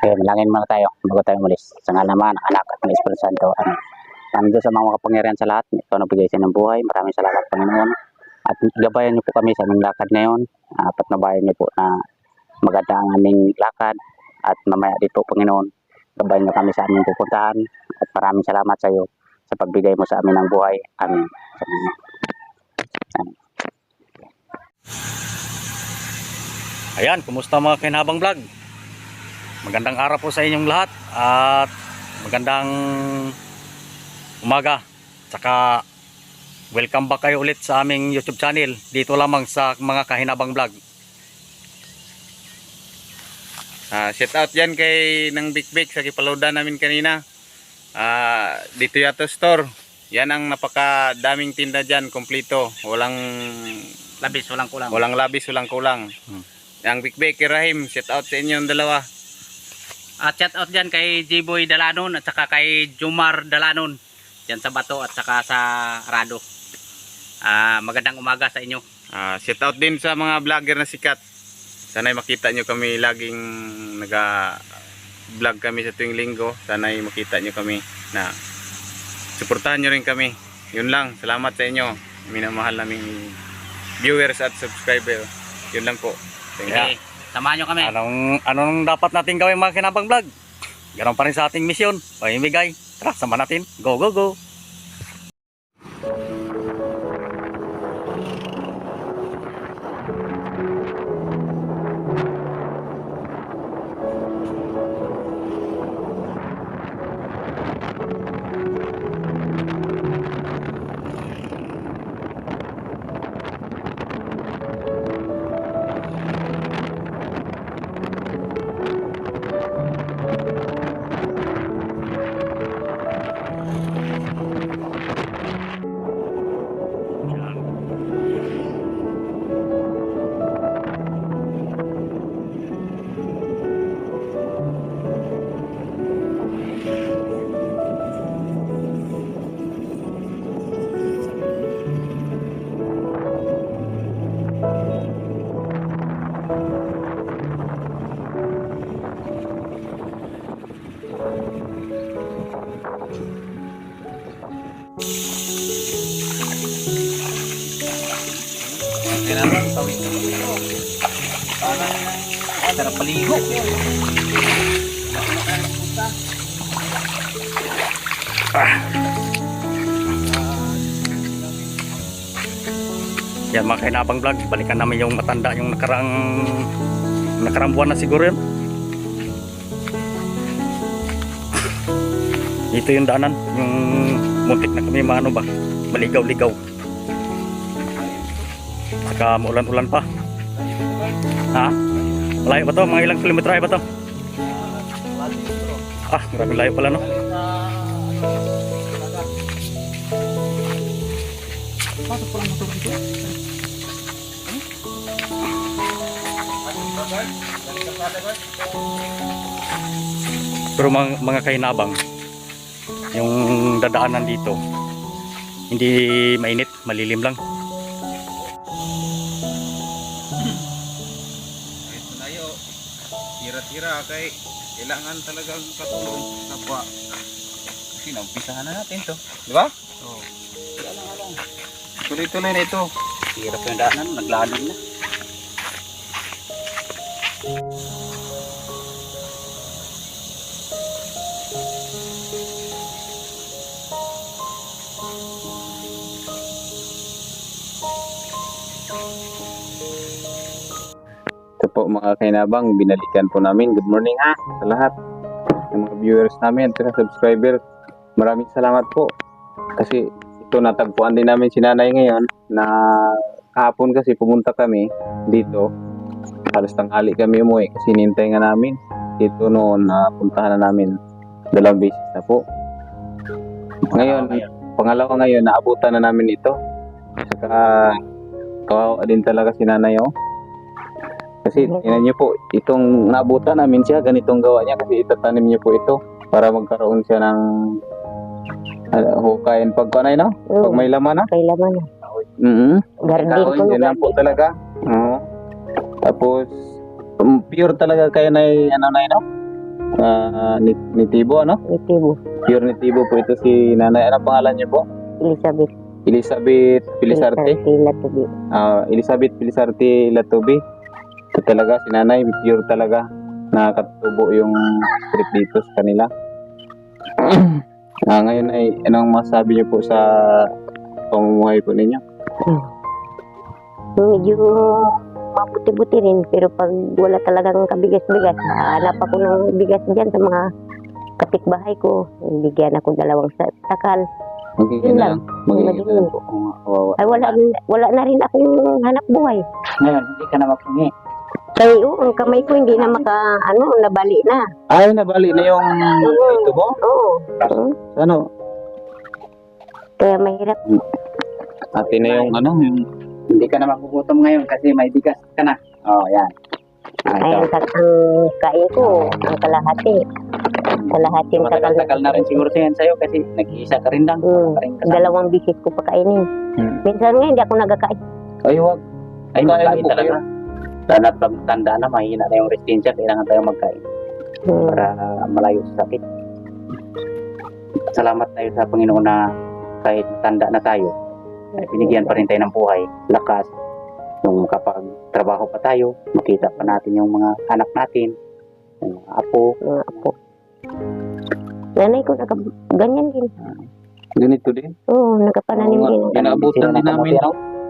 Okay, malangin muna tayo bago tayo umalis. Sa nga naman, anak at ng Espiritu Santo. Amen. Nandito sa mga kapangyarihan sa lahat, ikaw na bigay sa ng buhay. Maraming salamat, Panginoon. At gabayan niyo po kami sa aming lakad ngayon. At patnabayan niyo po na maganda ang aming lakad. At mamaya dito, Panginoon, gabayan niyo kami sa aming pupuntahan. At maraming salamat sa iyo sa pagbigay mo sa amin ng buhay. Amen. Salamat. Ayan, kumusta mga kinabang vlog? Magandang araw po sa inyong lahat at magandang umaga. Tsaka welcome back kayo ulit sa aming YouTube channel dito lamang sa mga kahinabang vlog. Ah, shout out yan kay ng Big Big sa kipaloda namin kanina. Ah, dito yato store. Yan ang napakadaming tinda diyan, kompleto. Walang Labis, walang kulang. walang labis, walang kulang. Hmm. Ang Big Big kay Rahim, shout out sa inyong dalawa. At shout out dyan kay Jiboy Dalanon at saka kay Jumar Dalanon. Dyan sa Bato at saka sa Rado. Ah, magandang umaga sa inyo. Ah, shout out din sa mga vlogger na sikat. Sana'y makita nyo kami laging naga vlog kami sa tuwing linggo. Sana'y makita nyo kami na suportahan nyo rin kami. Yun lang. Salamat sa inyo. Minamahal naming viewers at subscriber. Yun lang po. Thank you. Sige, samahan nyo kami. Anong, anong dapat natin gawin mga kinabang vlog? Ganon pa rin sa ating misyon. Pahimigay. Tara, sama natin. Go, go, go. Sarap paligo. Yan mga kainabang vlog, balikan namin yung matanda yung nakaraang nakaraang buwan na siguro yun. Dito yung daanan, yung muntik na kami mga ano ba, maligaw-ligaw. Saka maulan-ulan pa. Ha? Malayo ba to? Mga ilang kilometrahe ba to? Ah, grabe layo pala no? Pero mga, mga kainabang, yung dadaanan dito, hindi mainit, malilim lang. Tira-tira kay kailangan talagang katulong kapwa. Kasi naumpisahan na natin to. Di ba? Oo. Tuloy-tuloy na ito. Hirap yung daanan, naglalim na. Po mga kainabang, binalikan po namin. Good morning ha sa lahat ng mga viewers namin at saka subscriber. Maraming salamat po. Kasi ito natagpuan din namin si nanay ngayon na kahapon kasi pumunta kami dito. Halos tanghali kami umuwi kasi nintay nga namin. Dito noon na puntahan na namin dalawang beses na po. Ngayon, pangalawa ngayon, naabutan na namin ito. Saka kawawa din talaga si nanay oh. Kasi tingnan niyo po, itong nabutan namin siya, ganitong gawa niya kasi itatanim niyo po ito para magkaroon siya ng uh, hukayin pag panay no? Pag may laman na. Kay laman na. Mm Garden ko Kahoy, lang po talaga. Oo. Tapos, um, pure talaga kayo na ano na no? Ah, Nit- Nitibo, ano? Itibo, Pure Nitibo po ito si nanay. Ano pangalan niyo po? Elizabeth. Elizabeth Pilisarte. Latubi. Ah, Elizabeth Pilisarte Latubi. Ito talaga, si nanay, pure talaga. Nakakatubo yung spirit dito sa kanila. ah, ngayon ay, anong masabi niyo po sa pamumuhay po ninyo? Medyo mabuti-buti rin, pero pag wala talagang kabigas-bigas, hanap ako ng bigas dyan sa mga kapitbahay ko. Bigyan ako dalawang sa takal. Magiging na lang. lang. Magiging na lang kawawa. Ay wala, wala na rin akong hanap buhay. Ngayon, hindi ka na mapungi. Kaya oo, ang kamay ko hindi na maka, ano, nabali na. Ay, nabali na yung ito mo? Oo. Ano? Kaya mahirap. Ate na yung ano, yung Hindi ka na magugutom ngayon kasi may bigas ka na. Oh, yan. Ah, Ay, ito. ang, ang kain ko, ang kalahati. Kalahati ang takal Matagal-tagal na rin siguro yan sa'yo kasi nag-iisa ka rin lang. Hmm. Ka kasama. Dalawang bisis ko pa kainin. Hmm. Minsan nga hindi ako nagkakain. ay wag. Ay, magkain po talaga. Lalo at pag tanda na, mahina na yung resistensya, kailangan tayo magkain Hmm. para malayo sa sakit. Salamat tayo sa Panginoon na kahit tanda na tayo, ay binigyan pa rin tayo ng buhay, lakas. Nung kapag trabaho pa tayo, makita pa natin yung mga anak natin, yung mga apo. mga apo. Nanay ko, naka, ganyan din. Ganito din. Oo, nagkapananim Oo nga. din. Pinaabutan Sila din namin.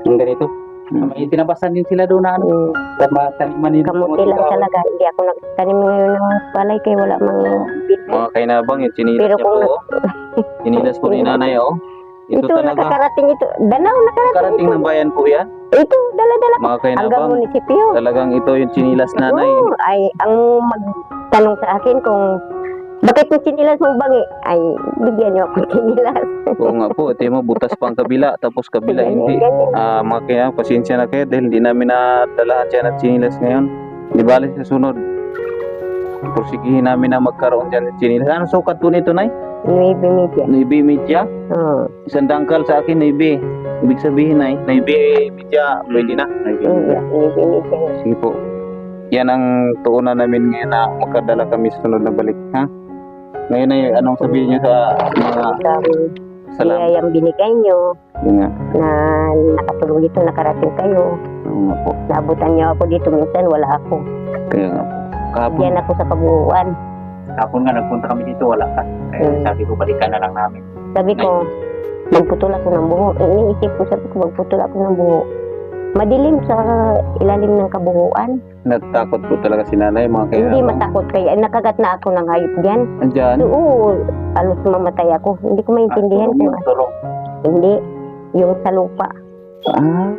Yung ganito. Hmm. May tinabasan din sila doon na ano, Hmm, sa mga taniman nila. kamuti lang talaga. Hindi ako nagtanim ngayon ng palay kaya wala mang bit. Mga kainabang, yung chinilas Pero niya po. oh. Chinilas po ni nanay, oh. Ito, Ito, talaga. nakakarating ito. Danaw, nakarating Karating ito. ng bayan po yan. Ito, dala-dala. Mga Hanggang kainabang, munisipyo. talagang ito yung chinilas nanay. Oo, ay, ang magtanong sa akin kung bakit mo chinilas mong bangi? Ay, bigyan niyo ako chinilas. Oo nga po, ito mo, butas pa ang kabila, tapos kabila Ganyan, hindi. ganyan. Ah, mga kaya, pasensya na kayo dahil hindi namin nadalahan siya ng chinilas ngayon. Di bali sa sunod. Porsigihin namin na magkaroon dyan ng chinilas. Ano sukat po nito, Nay? Nueve media. Naibi media? Oo. Isang dangkal sa akin, Naibi. Ibig sabihin, Nay, Naibi media, pwede na. Nueve media. Sige po. Yan ang tuunan namin ngayon na makadala kami sa sunod na balik, ha? Ngayon ay anong sabihin niyo sa mga salamat? biyayang binigay niyo Yun nga. na nakatulong dito, nakarating kayo. Oo nga po. Naabutan niyo ako dito minsan, wala ako. Kaya nga po. Kahapon, Diyan ako sa kabuuan. Kapon nga, nagpunta kami dito, wala ka. Kaya Hmm. sabi ko, balikan na lang namin. Sabi ko, magputol ako ng buho. Iniisip ko, sabi ko, magputol ako ng buho. Madilim sa ilalim ng kabuuan. natakot po talaga si nanay, mga kaya. Hindi matakot kaya nakagat na ako ng hayop diyan. Andyan. Oo, alos mamatay ako. Hindi ko maintindihan kung Yung tulong. hindi yung sa lupa, Ah,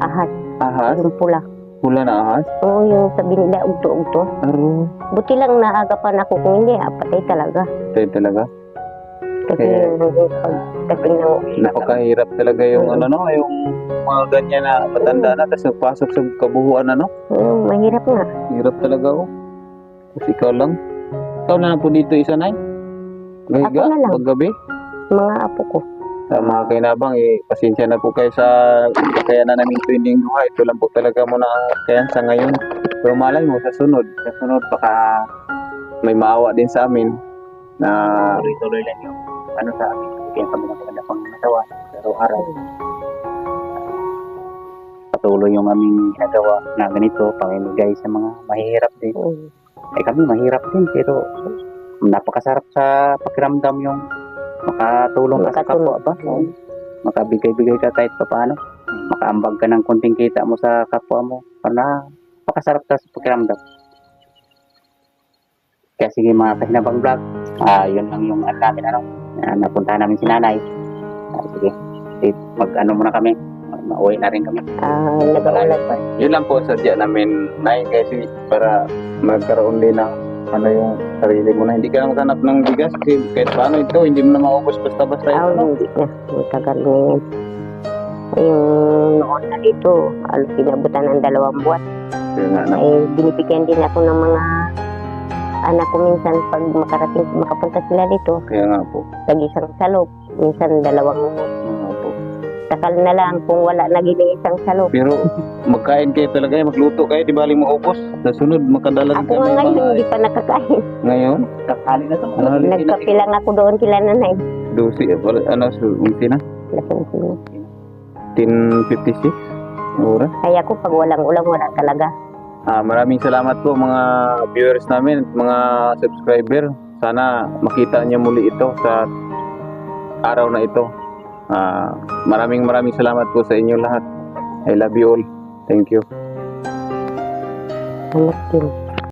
ahas, ahas. yung pula. Pula na ahas. Oo, yung sa binila, ugto-ugto. Aro. Buti lang naagapan ako kung hindi, ah, patay talaga. Tayo talaga. Kasi Eh. yung pagdating ng Napakahirap talaga yung ano no, yung mga ganyan na matanda na tapos nagpasok sa kabuhuan ano. Oo, mahirap nga. Hirap talaga oh. Kasi ikaw lang. Ikaw na lang po dito isa na Gahiga, Ako na lang. paggabi. Mga apo ko. Sa mga kainabang, eh, pasensya na po kayo sa kaya na namin tuwing duha. Ito lang po talaga muna ang kaya sa ngayon. Pero malay mo, sa sunod, sa sunod, baka may maawa din sa amin na Tuloy-tuloy lang yung ano sa amin. Kaya kami ng maganda pang natawa. Pero araw. Patuloy yung aming ginagawa na ganito, pamimigay sa mga mahihirap din. Mm. Eh kami mahirap din, pero napakasarap sa pakiramdam yung makatulong ka sa kapwa ba? Mm. Makabigay-bigay ka kahit pa paano. Makaambag ka ng konting kita mo sa kapwa mo. Para napakasarap ka sa pakiramdam. Kaya sige mga kahinabang vlog, ah yun lang yung ano namin, ano, na napuntahan namin si nanay. Ah, sige, sige, mag ano muna kami, mauwi na rin kami. Ah, nag-uulat pa. yun lang po sadya namin na kasi para magkaroon din ng ano yung sarili mo na hindi ka na maghanap ng bigas kasi kahit paano ito hindi mo na maubos basta-basta Ah, ito no? hindi na. Matagal na yan. Yung noon na dito, alos pinabutan ng dalawang buwan. Nga na, Ay, binibigyan din ako ng mga anak ko minsan pag makarating, makapunta sila dito, kaya nga po tag isang salop, minsan dalawang kaya nga po takal na lang kung wala naging isang salok. Pero magkain kayo talaga, eh, magluto kayo, di bali maubos. Sa sunod, makadalag Ako nga ngayon hindi pa nakakain. Ngayon, Kakali na to. ano, Nagkape lang ako doon kila nanay. Dosi, wala, ano, so, unti na? Lasing sila. 10.56 oras. Kaya ko pag walang ulam wala talaga. Ah, maraming salamat po mga viewers namin, mga subscriber. Sana makita niyo muli ito sa araw na ito. Ah, maraming maraming salamat po sa inyo lahat. I love you all. Thank you. Anak din.